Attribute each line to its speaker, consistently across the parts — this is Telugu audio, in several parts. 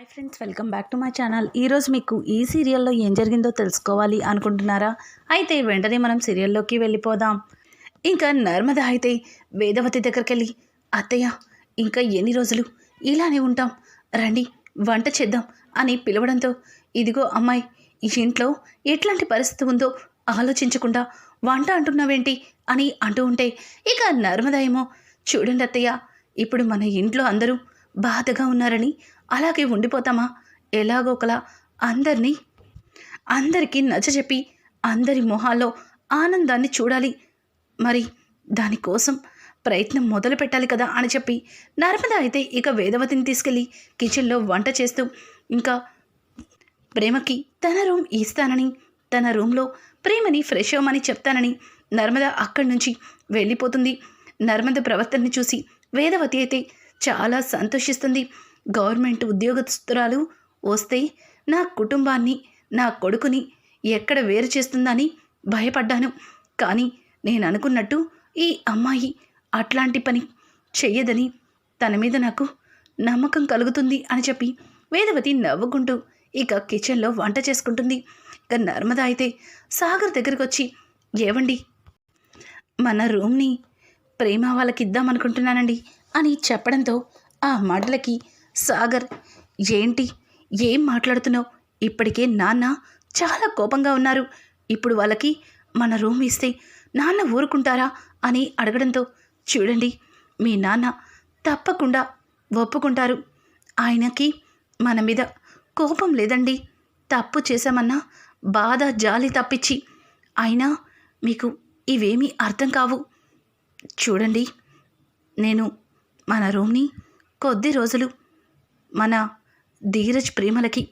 Speaker 1: Hi friends welcome back to my channel. ఈరోజు మీకు ఈ సీరియల్లో ఏం జరిగిందో తెలుసుకోవాలి అనుకుంటున్నారా? అయితే వెంటనే మనం సీరియల్లోకి వెళ్ళిపోదాం. ఇంకా నర్మద అయితే వేదవతి దగ్గరికి వెళ్ళి అత్తయ్య ఇంకా ఎన్ని రోజులు? ఇలానే ఉంటాం. రండి వంట చేద్దాం అని పిలవడంతో ఇదిగో అమ్మాయి ఈ ఇంట్లో ఎట్లాంటి పరిస్థితి ఉందో ఆలోచించకుండా వంట అంటున్నావేంటి? అని అంటూ ఉంటే ఇక నర్మద ఏమో చూడండి అత్తయ్య ఇప్పుడు మన ఇంట్లో అందరూ బాధగా ఉన్నారని అలాగే ఉండిపోతామా? ఎలాగో ఒకలా అందరినీ అందరికీ నచ్చజెప్పి అందరి మొహాల్లో ఆనందాన్ని చూడాలి. మరి దానికోసం ప్రయత్నం మొదలు పెట్టాలి కదా అని చెప్పి నర్మద అయితే ఇక వేదవతిని తీసుకెళ్ళి కిచెన్లో వంట చేస్తూ ఇంకా ప్రేమకి తన రూమ్ ఇస్తానని తన రూమ్లో ప్రేమని ఫ్రెష్ అవ్వమని చెప్తానని నర్మద అక్కడి నుంచి వెళ్ళిపోతుంది. నర్మద ప్రవర్తనని చూసి వేదవతి అయితే చాలా సంతోషిస్తుంది. గవర్నమెంట్ ఉద్యోగస్తురాలు వస్తే నా కుటుంబాన్ని నా కొడుకుని ఎక్కడ వేరు చేస్తుందని భయపడ్డాను. కానీ నేను అనుకున్నట్టు ఈ అమ్మాయి అట్లాంటి పని చెయ్యదని తన మీద నాకు నమ్మకం కలుగుతుంది అని చెప్పి వేదవతి నవ్వుకుంటూ ఇక కిచెన్లో వంట చేసుకుంటుంది. ఇక నర్మద అయితే సాగర్ దగ్గరికి వచ్చి ఏవండి? మన రూమ్ని ప్రేమ వాళ్ళకి ఇద్దామనుకుంటున్నానండి అని చెప్పడంతో ఆ మాటలకి సాగర్ ఏంటి? ఏం మాట్లాడుతున్నావు? ఇప్పటికే నాన్న చాలా కోపంగా ఉన్నారు. ఇప్పుడు వాళ్ళకి మన రూమ్ ఇస్తే నాన్న ఊరుకుంటారా అని అడగడంతో చూడండి మీ నాన్న తప్పకుండా ఒప్పుకుంటారు. ఆయనకి మన మీద కోపం లేదండి. తప్పు చేశామన్నా బాధ జాలి తప్పించి. అయినా మీకు ఇవేమీ అర్థం కావు. చూడండి నేను మన రూమ్ని కొద్ది రోజులు మన ధీరజ్ ప్రేమలకి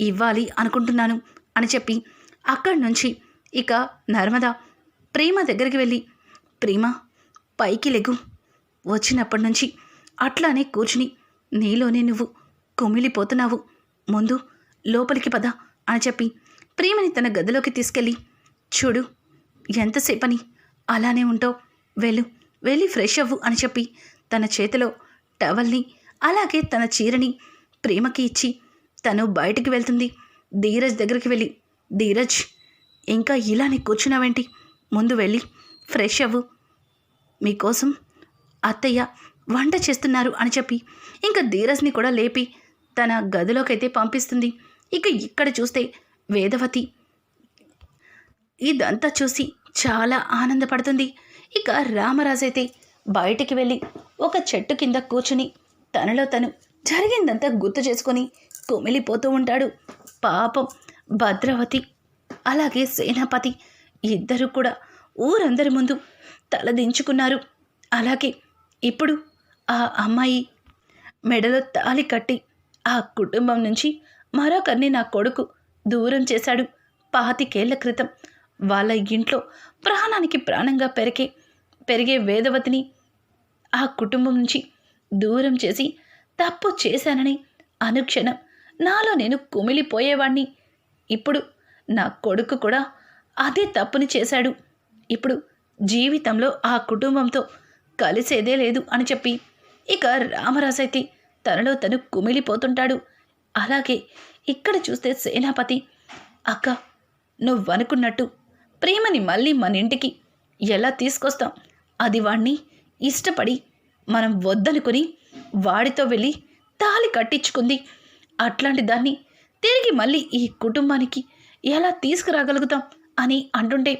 Speaker 1: ఇవ్వాలి అనుకుంటున్నాను అని చెప్పి అక్కడి నుంచి ఇక నర్మద ప్రేమ దగ్గరికి వెళ్ళి ప్రేమ పైకి లెగు. వచ్చినప్పటి నుంచి అట్లానే కూర్చుని నీలోనే నువ్వు కుమిలిపోతున్నావు. ముందు లోపలికి పద అని చెప్పి ప్రేమని తన గదిలోకి తీసుకెళ్ళి చూడు ఎంతసేపని అలానే ఉంటావు. వెళ్ళు వెళ్ళి ఫ్రెష్ అవ్వు అని చెప్పి తన చేతిలో టవల్ని అలాగే తన చీరని ప్రేమకి ఇచ్చి తను బయటికి వెళ్తుంది. ధీరజ్ దగ్గరికి వెళ్ళి ధీరజ్ ఇంకా ఇలానే కూర్చున్నావేంటి? ముందు వెళ్ళి ఫ్రెష్ అవ్వు. మీకోసం అత్తయ్య వంట చేస్తున్నారు అని చెప్పి ఇంకా ధీరజ్ని కూడా లేపి తన గదిలోకైతే పంపిస్తుంది. ఇక ఇక్కడ చూస్తే వేదవతి ఇదంతా చూసి చాలా ఆనందపడుతుంది. ఇక రామరాజు అయితే బయటికి వెళ్ళి ఒక చెట్టు కింద కూర్చుని తనలో తను జరిగిందంతా గుర్తు చేసుకొని కుమిలిపోతూ ఉంటాడు. పాపం భద్రవతి అలాగే సేనాపతి ఇద్దరు కూడా ఊరందరి ముందు తలదించుకున్నారు అలాగే ఇప్పుడు ఆ అమ్మాయి మెడలో తాలి కట్టి ఆ కుటుంబం నుంచి మరొకరిని నా కొడుకు దూరం చేశాడు. పాతికేళ్ళ క్రితం వాళ్ళ ఇంట్లో ప్రాణానికి ప్రాణంగా పెరిగే పెరిగే వేదవతిని ఆ కుటుంబం నుంచి దూరం చేసి తప్పు చేశానని అనుక్షణం నాలో నేను కుమిలిపోయేవాణ్ణి. ఇప్పుడు నా కొడుకు కూడా అదే తప్పుని చేశాడు. ఇప్పుడు జీవితంలో ఆ కుటుంబంతో కలిసేదే లేదు అని చెప్పి ఇక రామరాజైతే తనలో తను కుమిలిపోతుంటాడు. అలాగే ఇక్కడ చూస్తే సేనాపతి అక్క నువ్వనుకున్నట్టు ప్రేమని మళ్ళీ మన ఇంటికి ఎలా తీసుకొస్తాం? అది వాణ్ణి ఇష్టపడి మనం వద్దనుకొని వాడితో వెళ్ళి తాలి కట్టించుకుంది. అట్లాంటి దాన్ని తిరిగి మళ్ళీ ఈ కుటుంబానికి ఎలా తీసుకురాగలుగుతాం అని అంటుంటే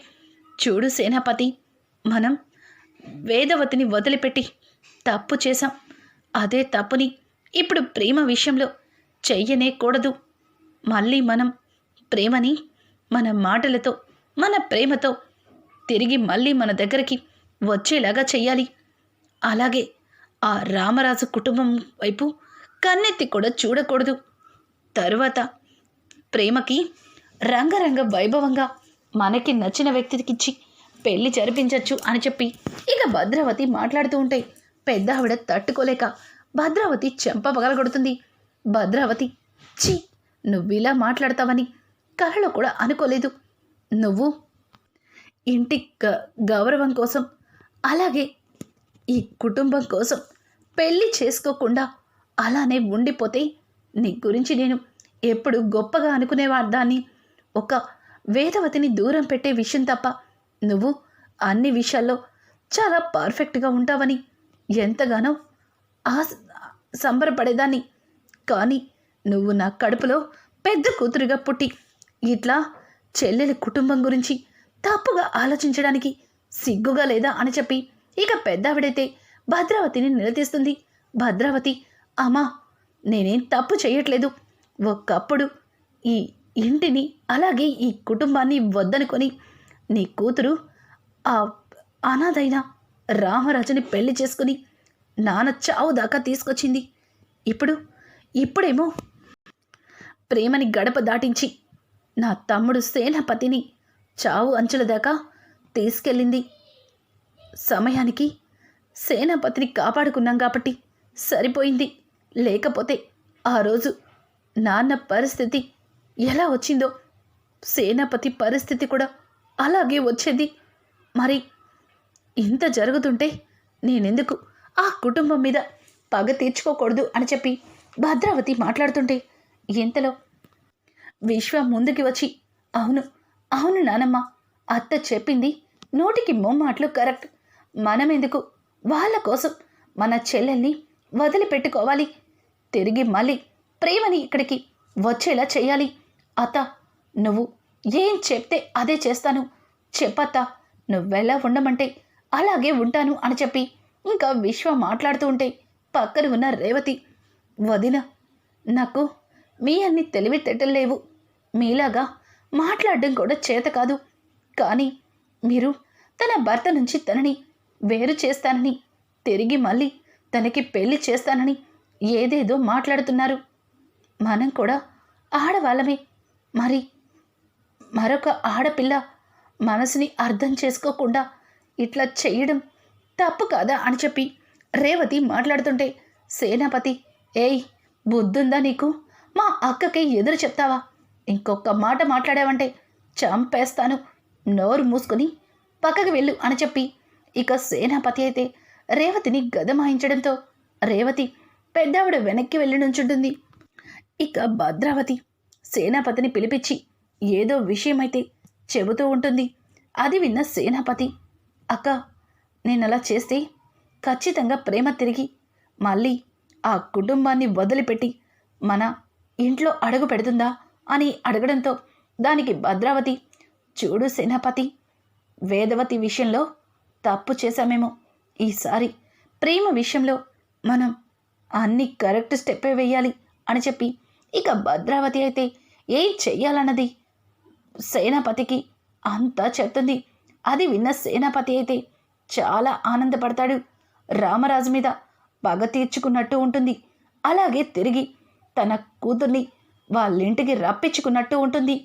Speaker 1: చూడు సేనాపతి మనం వేదవతిని వదిలిపెట్టి తప్పు చేశాం. అదే తప్పుని ఇప్పుడు ప్రేమ విషయంలో చెయ్యనే కూడదు మళ్ళీ మనం ప్రేమని మన మాటలతో మన ప్రేమతో తిరిగి మళ్ళీ మన దగ్గరికి వచ్చేలాగా చెయ్యాలి. అలాగే ఆ రామరాజు కుటుంబం వైపు కన్నెత్తి కూడా చూడకూడదు. తరువాత ప్రేమకి రంగరంగ వైభవంగా మనకి నచ్చిన వ్యక్తికిచ్చి పెళ్ళి జరిపించవచ్చు అని చెప్పి ఇక భద్రావతి మాట్లాడుతూ ఉంటే పెద్ద ఆవిడ తట్టుకోలేక భద్రావతి చెంప పగలగొడుతుంది. భద్రావతి ఛీ నువ్విలా మాట్లాడతావని కలలో కూడా అనుకోలేదు. నువ్వు ఇంటి గ గౌరవం కోసం అలాగే ఈ కుటుంబం కోసం పెళ్ళి చేసుకోకుండా అలానే ఉండిపోతే నీ గురించి నేను ఎప్పుడు గొప్పగా అనుకునేవాదాన్ని ఒక వేదవతిని దూరం పెట్టే విషయం తప్ప నువ్వు అన్ని విషయాల్లో చాలా పర్ఫెక్ట్గా ఉంటావని ఎంతగానో ఆ సంబరపడేదాన్ని. కానీ నువ్వు నా కడుపులో పెద్ద కూతురుగా పుట్టి ఇట్లా చెల్లెలి కుటుంబం గురించి తప్పుగా ఆలోచించడానికి సిగ్గుగా లేదా అని చెప్పి ఇక పెద్దావిడైతే భద్రావతిని నిలదీస్తుంది. భద్రావతి అమ్మా నేనేం తప్పు చేయట్లేదు. ఒకప్పుడు ఈ ఇంటిని అలాగే ఈ కుటుంబాన్ని వద్దనుకొని నీ కూతురు ఆ అనాథైన రామరాజుని పెళ్ళి చేసుకుని నాన్న చావు దాకా తీసుకొచ్చింది. ఇప్పుడు ఇప్పుడేమో ప్రేమని గడప దాటించి నా తమ్ముడు సేనాపతిని చావు అంచుల దాకా తీసుకెళ్ళింది. సమయానికి సేనాపతిని కాపాడుకున్నాం కాబట్టి సరిపోయింది. లేకపోతే ఆ రోజు నాన్న పరిస్థితి ఎలా వచ్చిందో సేనాపతి పరిస్థితి కూడా అలాగే వచ్చేది. మరి ఇంత జరుగుతుంటే నేనెందుకు ఆ కుటుంబం మీద పగ తీర్చుకోకూడదు అని చెప్పి భద్రావతి మాట్లాడుతుంటే ఇంతలో విశ్వ ముందుకి వచ్చి అవును అవును నానమ్మ అత్త చెప్పింది నోటికి మొమ్మాట్లు కరెక్ట్. మనమెందుకు వాళ్ళ కోసం మన చెల్లెల్ని వదిలిపెట్టుకోవాలి. తిరిగి మళ్ళీ ప్రేమని ఇక్కడికి వచ్చేలా చేయాలి. అత్త నువ్వు ఏం చెప్తే అదే చేస్తాను. చెప్పత్త నువ్వెలా ఉండమంటే అలాగే ఉంటాను అని చెప్పి ఇంకా విశ్వ మాట్లాడుతూ ఉంటే పక్కన ఉన్న రేవతి వదిన నాకు మీ అన్ని తెలివితేటలు లేవు. మీలాగా మాట్లాడడం కూడా చేత కాదు. కానీ మీరు తన భర్త నుంచి తనని వేరు చేస్తానని తిరిగి మళ్ళీ తనకి పెళ్ళి చేస్తానని ఏదేదో మాట్లాడుతున్నారు. మనం కూడా ఆడవాళ్ళమే. మరి మరొక ఆడపిల్ల మనసుని అర్థం చేసుకోకుండా ఇట్లా చేయడం తప్పు కాదా అని చెప్పి రేవతి మాట్లాడుతుంటే సేనాపతి ఏయ్ బుద్ధుందా నీకు? మా అక్కకి ఎదురు చెప్తావా? ఇంకొక మాట మాట్లాడావంటే చంపేస్తాను. నోరు మూసుకొని పక్కకి వెళ్ళు అని చెప్పి ఇక సేనాపతి అయితే రేవతిని గదమాయించడంతో రేవతి పెద్దావిడ వెనక్కి వెళ్ళి నుంచుంటుంది. ఇక భద్రావతి సేనాపతిని పిలిపించి ఏదో విషయమైతే చెబుతూ ఉంటుంది. అది విన్న సేనాపతి అక్క నేను అలా చేస్తే ఖచ్చితంగా ప్రేమ తిరిగి మళ్ళీ ఆ కుటుంబాన్ని వదిలిపెట్టి మన ఇంట్లో అడుగు పెడుతుందా? అని అడగడంతో దానికి భద్రావతి చూడు సేనాపతి వేదవతి విషయంలో తప్పు చేశామేమో. ఈసారి ప్రేమ విషయంలో మనం అన్ని కరెక్ట్ స్టెప్పే వేయాలి అని చెప్పి ఇక భద్రావతి అయితే ఏం చెయ్యాలన్నది సేనాపతికి అంతా చెప్తుంది. అది విన్న సేనాపతి అయితే చాలా ఆనందపడతాడు. రామరాజు మీద పగ తీర్చుకున్నట్టు ఉంటుంది. అలాగే తిరిగి తన కూతుర్ని వాళ్ళింటికి రప్పించుకున్నట్టు ఉంటుంది.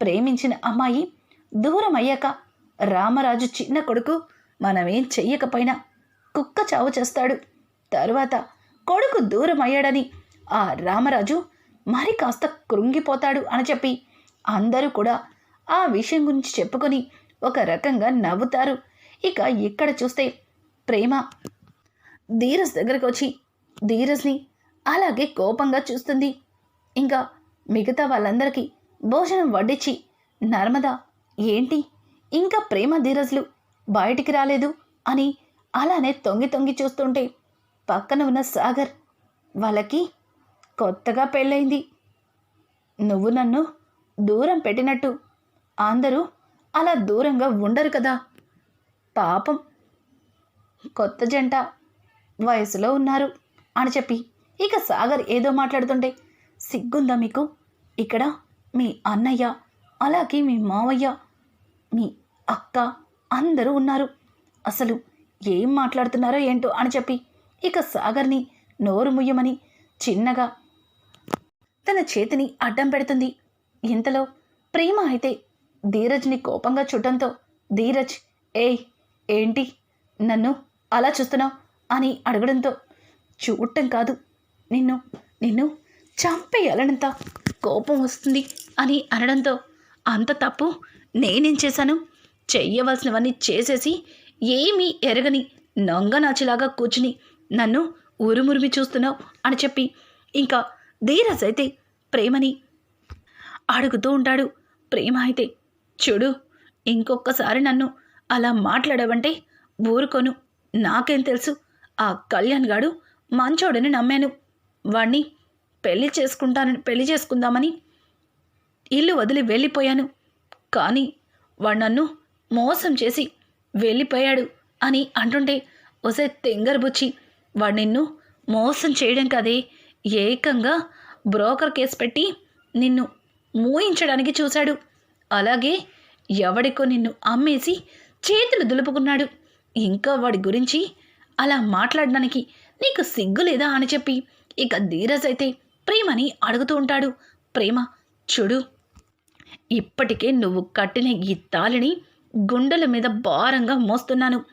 Speaker 1: ప్రేమించిన అమ్మాయి దూరం అయ్యాక రామరాజు చిన్న కొడుకు మనమేం చెయ్యకపోయినా కుక్క చావు చేస్తాడు. తరువాత కొడుకు దూరం అయ్యాడని ఆ రామరాజు మరి కాస్త కృంగిపోతాడు అని చెప్పి అందరూ కూడా ఆ విషయం గురించి చెప్పుకొని ఒక రకంగా నవ్వుతారు. ఇక ఇక్కడ చూస్తే ప్రేమ ధీరజ్ దగ్గరకు వచ్చి ధీరజ్ని అలాగే కోపంగా చూస్తుంది. ఇంకా మిగతా వాళ్ళందరికీ భోజనం వడ్డించి నర్మద ఏంటి? ఇంకా ప్రేమ ధీరజ్లు బయటికి రాలేదు అని అలానే తొంగి తొంగి చూస్తుంటే పక్కన ఉన్న సాగర్ వాళ్ళకి కొత్తగా పెళ్ళైంది నువ్వు నన్ను దూరం పెట్టినట్టు. అందరూ అలా దూరంగా ఉండరు కదా. పాపం. కొత్త జంట వయసులో ఉన్నారు అని చెప్పి ఇక సాగర్ ఏదో మాట్లాడుతుంటే సిగ్గుందా మీకు? ఇక్కడ మీ అన్నయ్య అలాగే మీ మావయ్య మీ అక్క అందరూ ఉన్నారు. అసలు ఏం మాట్లాడుతున్నారో ఏంటో అని చెప్పి ఇక సాగర్ని నోరు ముయ్యమని చిన్నగా తన చేతిని అడ్డం పెడుతుంది. ఇంతలో ప్రేమ అయితే ధీరజ్ని కోపంగా చూడటంతో ధీరజ్ ఏయ్ ఏంటి? నన్ను అలా చూస్తున్నావు? అని అడగడంతో చూడటం కాదు. నిన్ను నిన్ను చంపేయాలనంత కోపం వస్తుంది అని అనడంతో అంత తప్పు నేనేం చేశాను? చెయ్యవలసినవన్నీ చేసేసి ఏమీ ఎరగని నొంగనాచిలాగా కూర్చుని నన్ను ఉరుమురిమి చూస్తున్నావు అని చెప్పి ఇంకా ధీరజ్ అయితే ప్రేమని అడుగుతూ ఉంటాడు. ప్రేమ అయితే చూడు ఇంకొకసారి నన్ను అలా మాట్లాడవంటే ఊరుకోను. నాకేం తెలుసు ఆ కళ్యాణ్ గాడు మంచోడని నమ్మాను. వాణ్ణి పెళ్ళి చేసుకుంటానని పెళ్ళి చేసుకుందామని ఇల్లు వదిలి వెళ్ళిపోయాను. కానీ వాడు నన్ను మోసం చేసి వెళ్ళిపోయాడు అని అంటుంటే ఒసే తెంగరబుచ్చి వాడు నిన్ను మోసం చేయడం కదే. ఏకంగా బ్రోకర్ కేసు పెట్టి నిన్ను మూయించడానికి చూశాడు. అలాగే ఎవడికో నిన్ను అమ్మేసి చేతులు దులుపుకున్నాడు. ఇంకా వాడి గురించి అలా మాట్లాడడానికి నీకు సిగ్గు లేదా అని చెప్పి ఇక ధీరజ్ అయితే ప్రేమని అడుగుతూ ఉంటాడు. ప్రేమ చూడు ఇప్పటికే నువ్వు కట్టిన ఈ తాళిని గుండెల మీద భారంగా మోస్తున్నాను.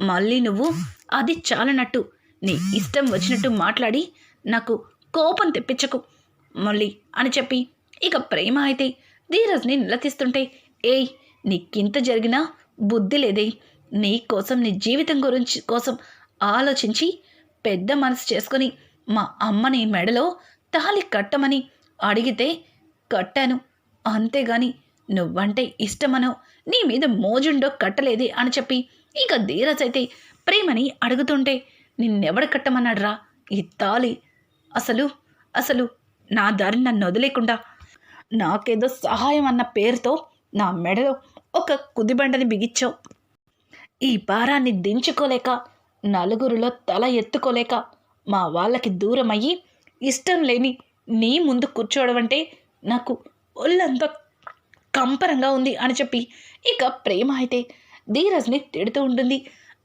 Speaker 1: మళ్ళీ నువ్వు అది చాలనట్టు. నీ ఇష్టం వచ్చినట్టు మాట్లాడి నాకు కోపం తెప్పించకు. మళ్ళీ అని చెప్పి ఇక ప్రేమ అయితే ధీరజ్ని నిలదీస్తుంటే ఏయ్ నీకింత జరిగినా బుద్ధి లేదే. నీ కోసం నీ జీవితం గురించి కోసం ఆలోచించి పెద్ద మనసు చేసుకొని మా అమ్మని మెడలో తాళి కట్టమని అడిగితే కట్టాను. అంతేగాని నువ్వంటే ఇష్టమనో నీ మీద మోజుండో కట్టలేదే అని చెప్పి ఇక ధీరజ్ అయితే ప్రేమని అడుగుతుంటే నిన్నెవడ కట్టమన్నాడ్రా ఈ తాళి అసలు అసలు నా దారి నన్ను వదిలేకుండా నాకేదో సహాయం అన్న పేరుతో నా మెడలో ఒక కుదిబండని బిగించావు. ఈ భారాన్ని దించుకోలేక నలుగురిలో తల ఎత్తుకోలేక మా వాళ్ళకి దూరమయ్యి ఇష్టం లేని నీ ముందు కూర్చోవడం అంటే నాకు ఒళ్ళంతా కంపరంగా ఉంది అని చెప్పి ఇక ప్రేమ అయితే ధీరజ్ని తిడుతూ ఉంటుంది.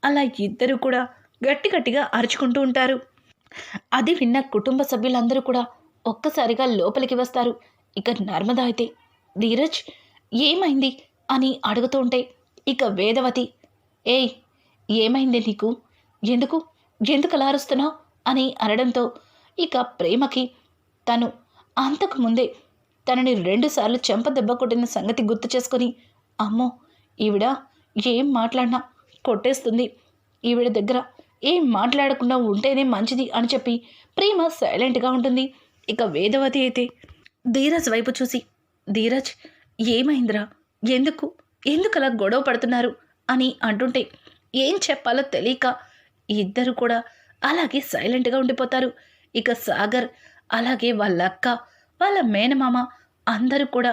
Speaker 1: అలా ఇద్దరు కూడా గట్టి గట్టిగా అరుచుకుంటూ ఉంటారు. అది విన్న కుటుంబ సభ్యులందరూ కూడా ఒక్కసారిగా లోపలికి వస్తారు. ఇక నర్మదా అయితే ధీరజ్ ఏమైంది? అని అడుగుతూ ఉంటే ఇక వేదవతి ఏయ్ ఏమైంది నీకు? ఎందుకు? ఎందుకు అలా అరుస్తున్నావు? అని అనడంతో ఇక ప్రేమకి తను అంతకు ముందే తనని రెండుసార్లు చెంప దెబ్బ కొట్టిన సంగతి గుర్తు చేసుకొని అమ్మో ఈవిడ ఏం మాట్లాడినా కొట్టేస్తుంది. ఈవిడ దగ్గర ఏం మాట్లాడకుండా ఉంటేనే మంచిది అని చెప్పి ప్రేమ సైలెంట్గా ఉంటుంది. ఇక వేదవతి అయితే ధీరజ్ వైపు చూసి ధీరజ్ ఏమైందిరా? ఎందుకు? ఎందుకు అలా గొడవ పడుతున్నారు? అని అంటుంటే ఏం చెప్పాలో తెలియక ఇద్దరు కూడా అలాగే సైలెంట్గా ఉండిపోతారు. ఇక సాగర్ అలాగే వాళ్ళక్క వాళ్ళ మేనమామ అందరూ కూడా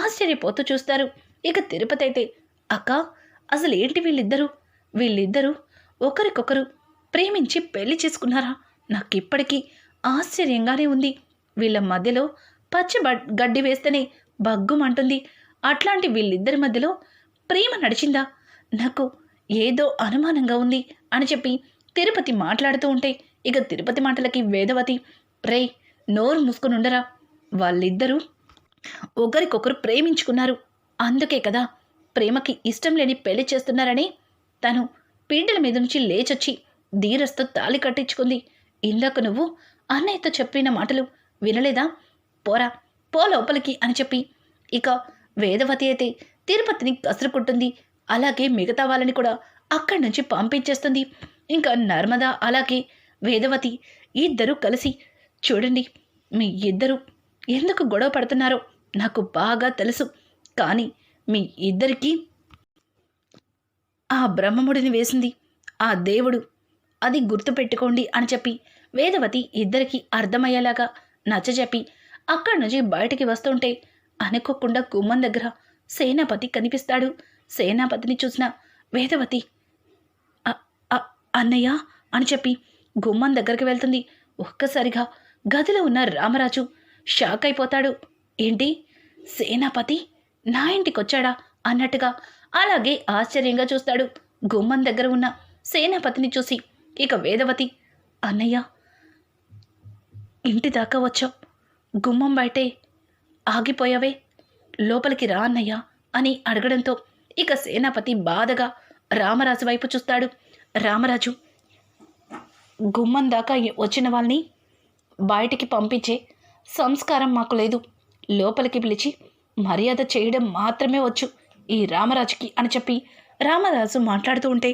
Speaker 1: ఆశ్చర్యపోతూ చూస్తారు. ఇక తిరుపతి అయితే అక్క అసలు ఏంటి వీళ్ళిద్దరూ? వీళ్ళిద్దరూ ఒకరికొకరు ప్రేమించి పెళ్ళి చేసుకున్నారా? నాకు ఇప్పటికీ ఆశ్చర్యంగానే ఉంది. వీళ్ళ మధ్యలో పచ్చి గడ్డి వేస్తేనే బగ్గుమంటుంది అట్లాంటి వీళ్ళిద్దరి మధ్యలో ప్రేమ నడిచిందా? నాకు ఏదో అనుమానంగా ఉంది అని చెప్పి తిరుపతి మాట్లాడుతూ ఉంటే ఇక తిరుపతి మాటలకి వేదవతి రే నోరు మూసుకుని ఉండరా? వాళ్ళిద్దరూ ఒకరికొకరు ప్రేమించుకున్నారు. అందుకే కదా ప్రేమకి ఇష్టం లేని పెళ్ళి చేస్తున్నారని తను పీటల మీద నుంచి లేచొచ్చి ధీరస్తో తాళి కట్టించుకుంది. ఇందాక నువ్వు అన్నయ్యతో చెప్పిన మాటలు వినలేదా? పోరా పో లోపలికి అని చెప్పి ఇక వేదవతి అయితే తిరుపతిని కసురుకుంటుంది. అలాగే మిగతా వాళ్ళని కూడా అక్కడి నుంచి పంపించేస్తుంది. ఇంకా నర్మద అలాగే వేదవతి ఇద్దరూ కలిసి చూడండి మీ ఇద్దరు ఎందుకు గొడవ పడుతున్నారో నాకు బాగా తెలుసు. కానీ మీ ఇద్దరికీ ఆ బ్రహ్మముడిని వేసింది. ఆ దేవుడు. అది గుర్తుపెట్టుకోండి అని చెప్పి వేదవతి ఇద్దరికి అర్థమయ్యేలాగా నచ్చజెప్పి అక్కడి నుంచి బయటికి వస్తుంటే అనుకోకుండా గుమ్మం దగ్గర సేనాపతి కనిపిస్తాడు. సేనాపతిని చూసిన వేదవతి అన్నయ్య అని చెప్పి గుమ్మం దగ్గరికి వెళ్తుంది. ఒక్కసారిగా గదిలో ఉన్న రామరాజు షాక్ అయిపోతాడు ఏంటి? సేనాపతి నా ఇంటికొచ్చాడా? అన్నట్టుగా అలాగే ఆశ్చర్యంగా చూస్తాడు. గుమ్మం దగ్గర ఉన్న సేనాపతిని చూసి ఇక వేదవతి అన్నయ్య ఇంటి దాకా వచ్చావు. గుమ్మం బయటే ఆగిపోయావే. లోపలికి రా అన్నయ్య అని అడగడంతో ఇక సేనాపతి బాధగా రామరాజు వైపు చూస్తాడు. రామరాజు గుమ్మం దాకా వచ్చిన వాళ్ళని బయటికి పంపించే సంస్కారం మాకు లేదు. లోపలికి పిలిచి మర్యాద చేయడం మాత్రమే వచ్చు ఈ రామరాజుకి అని చెప్పి రామరాజు మాట్లాడుతూ ఉంటే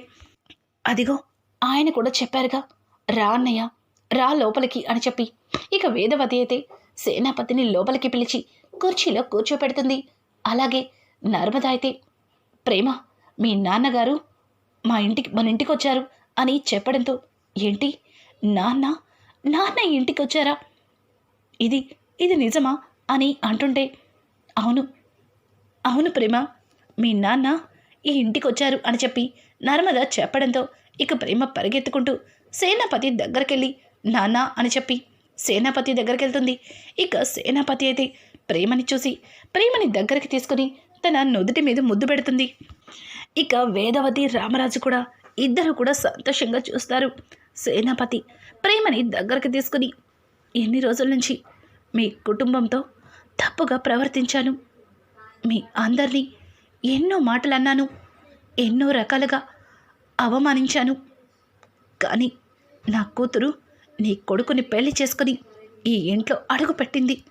Speaker 1: అదిగో ఆయన కూడా చెప్పారుగా రా అన్నయ్య రా లోపలికి అని చెప్పి. ఇక వేదవతి అయితే సేనాపతిని లోపలికి పిలిచి కుర్చీలో కూర్చోపెడుతుంది. అలాగే నర్మద అయితే ప్రేమ మీ నాన్నగారు మా ఇంటికి మన ఇంటికి వచ్చారు అని చెప్పడంతో ఏంటి నాన్న నాన్న ఇంటికి వచ్చారా ఇది ఇది నిజమా అని అంటుంటే అవును అవును ప్రేమ మీ నాన్న ఈ ఇంటికి వచ్చారు అని చెప్పి నర్మద చెప్పడంతో ఇక ప్రేమ పరిగెత్తుకుంటూ సేనాపతి దగ్గరికెళ్ళి నాన్న అని చెప్పి సేనాపతి దగ్గరికి వెళ్తుంది ఇక సేనాపతి అయితే ప్రేమని చూసి ప్రేమని దగ్గరికి తీసుకుని తన నుదుటి మీద ముద్దు పెడుతుంది. ఇక వేదవతి రామరాజు కూడా ఇద్దరు కూడా సంతోషంగా చూస్తారు. సేనాపతి ప్రేమని దగ్గరికి తీసుకుని ఎన్ని రోజుల నుంచి మీ కుటుంబంతో తప్పుగా ప్రవర్తించాను. మీ అందరినీ ఎన్నో మాటలు అన్నాను ఎన్నో రకాలుగా అవమానించాను. కానీ నా కూతురు నీ కొడుకుని పెళ్ళి చేసుకుని ఈ ఇంట్లో అడుగుపెట్టింది.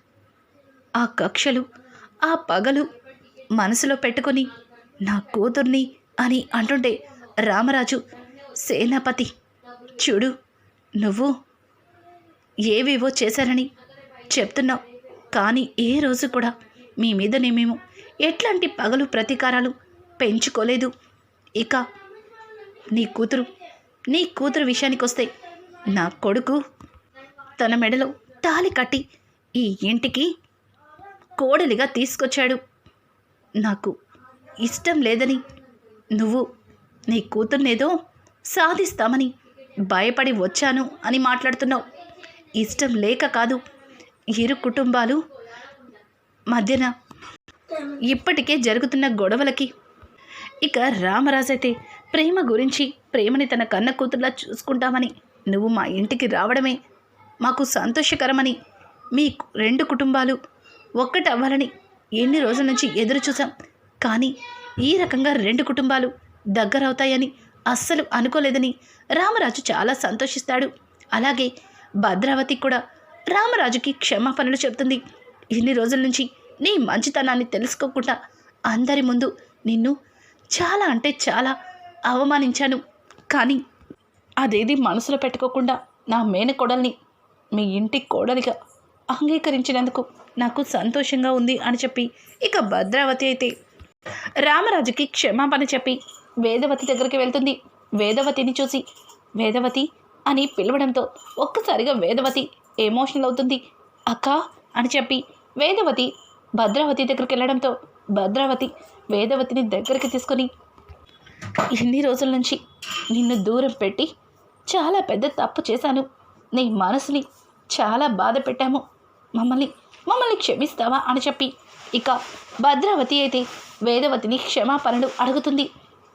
Speaker 1: ఆ కక్షలు ఆ పగలు మనసులో పెట్టుకొని నా కూతుర్ని అని అంటుంటే రామరాజు సేనాపతి చూడు నువ్వు ఏవేవో చేశారని చెప్తున్నావు. కానీ ఏ రోజు కూడా మీ మీదనే మేము ఎట్లాంటి పగలు ప్రతీకారాలు పెంచుకోలేదు. ఇక నీ కూతురు నీ కూతురు విషయానికి వస్తే నా కొడుకు తన మెడలో తాలి కట్టి ఈ ఇంటికి కోడలిగా తీసుకొచ్చాడు. నాకు ఇష్టం లేదని నువ్వు నీ కూతుర్నేదో సాధిస్తామని భయపడి వచ్చాను అని మాట్లాడుతున్నావు. ఇష్టం లేక కాదు. ఇరు కుటుంబాలు మధ్యన ఇప్పటికే జరుగుతున్న గొడవలకి. ఇక రామరాజు అయితే ప్రేమ గురించి ప్రేమని తన కన్న కూతుర్లా చూసుకుంటామని నువ్వు మా ఇంటికి రావడమే మాకు సంతోషకరమని మీ రెండు కుటుంబాలు ఒక్కటి అవ్వాలని ఎన్ని రోజుల నుంచి ఎదురు చూసాం కానీ ఈ రకంగా రెండు కుటుంబాలు దగ్గరవుతాయని అస్సలు అనుకోలేదని రామరాజు చాలా సంతోషిస్తాడు. అలాగే భద్రావతి కూడా రామరాజుకి క్షమాపణలు చెబుతుంది. ఇన్ని రోజుల నుంచి నీ మంచితనాన్ని తెలుసుకోకుండా అందరి ముందు నిన్ను చాలా అంటే చాలా అవమానించాను. కానీ అదేది మనసులో పెట్టుకోకుండా నా మేనకోడల్ని మీ ఇంటి కోడలిగా అంగీకరించినందుకు నాకు సంతోషంగా ఉంది అని చెప్పి ఇక భద్రావతి అయితే రామరాజుకి క్షమాపణ చెప్పి వేదవతి దగ్గరికి వెళ్తుంది. వేదవతిని చూసి వేదవతి అని పిలవడంతో ఒక్కసారిగా వేదవతి ఎమోషనల్ అవుతుంది. అక్క అని చెప్పి వేదవతి భద్రావతి దగ్గరికి వెళ్ళడంతో భద్రావతి వేదవతిని దగ్గరికి తీసుకొని ఇన్ని రోజుల నుంచి నిన్ను దూరం పెట్టి చాలా పెద్ద తప్పు చేశాను. నీ మనసుని చాలా బాధ పెట్టాము. మమ్మల్ని మమ్మల్ని క్షమిస్తావా? అని చెప్పి ఇక భద్రావతి అయితే వేదవతిని క్షమాపణలు అడుగుతుంది.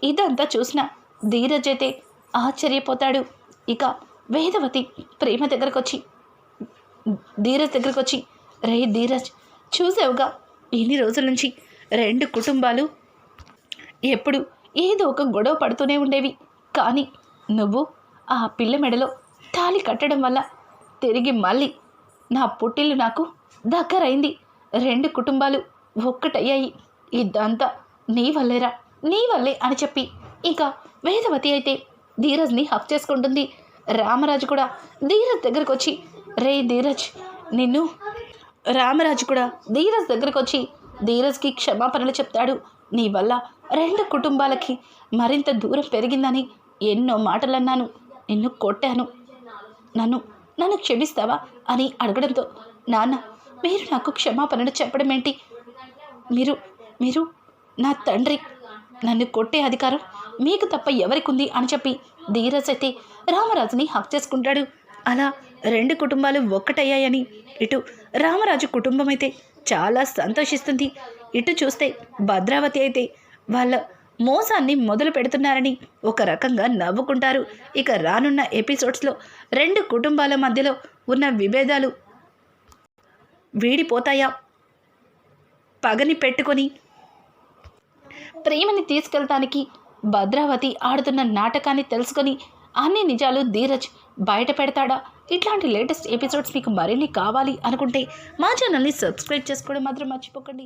Speaker 1: ఇదంతా చూసిన ధీరజ్ అయితే ఆశ్చర్యపోతాడు. ఇక వేదవతి ప్రేమ దగ్గరకు వచ్చి ధీరజ్ దగ్గరకు వచ్చి రే ధీరజ్ చూసావుగా ఎన్ని రోజుల నుంచి రెండు కుటుంబాలు ఎప్పుడు ఏదో ఒక గొడవ పడుతూనే ఉండేవి. కానీ నువ్వు ఆ పిల్ల మెడలో తాళి కట్టడం వల్ల తిరిగి మళ్ళీ నా పుట్టిల్లు నాకు దగ్గరైంది. రెండు కుటుంబాలు ఒక్కటయ్యాయి. ఇదంతా నీ వల్లేరా? నీ వల్లే అని చెప్పి ఇక వేదవతి అయితే ధీరజ్ని హక్ చేసుకుంటుంది. రామరాజు కూడా ధీరజ్ దగ్గరకు వచ్చి రే ధీరజ్ నిన్ను. రామరాజు కూడా ధీరజ్ దగ్గరకు వచ్చి ధీరజ్కి క్షమాపణలు చెప్తాడు. నీ వల్ల రెండు కుటుంబాలకి మరింత దూరం పెరిగిందని ఎన్నో మాటలు అన్నాను నిన్ను కొట్టాను. నన్ను నన్ను క్షమిస్తావా? అని అడగడంతో నాన్న మీరు నాకు క్షమాపణలు చెప్పడం ఏంటి మీరు మీరు నా తండ్రి. నన్ను కొట్టే అధికారం మీకు తప్ప ఎవరికుంది అని చెప్పి ధీరజ్ అయితే రామరాజుని హక్ చేసుకుంటాడు. అలా రెండు కుటుంబాలు ఒక్కటయ్యాయని ఇటు రామరాజు కుటుంబం అయితే చాలా సంతోషిస్తుంది. ఇటు చూస్తే భద్రావతి అయితే వాళ్ళ మోసాన్ని మొదలు పెడుతున్నారని ఒక రకంగా నవ్వుకుంటారు. ఇక రానున్న ఎపిసోడ్స్లో రెండు కుటుంబాల మధ్యలో ఉన్న విభేదాలు వీడిపోతాయా? పగని పెట్టుకొని ప్రేమని తీసుకెళ్తానికి భద్రావతి ఆడుతున్న నాటకాన్ని తెలుసుకొని అన్ని నిజాలు ధీరజ్ బయట పెడతాడా? ఇట్లాంటి లేటెస్ట్ ఎపిసోడ్స్ మీకు మరిన్ని కావాలి అనుకుంటే మా ఛానల్ని సబ్స్క్రైబ్ చేసుకోవడం మాత్రం మర్చిపోకండి.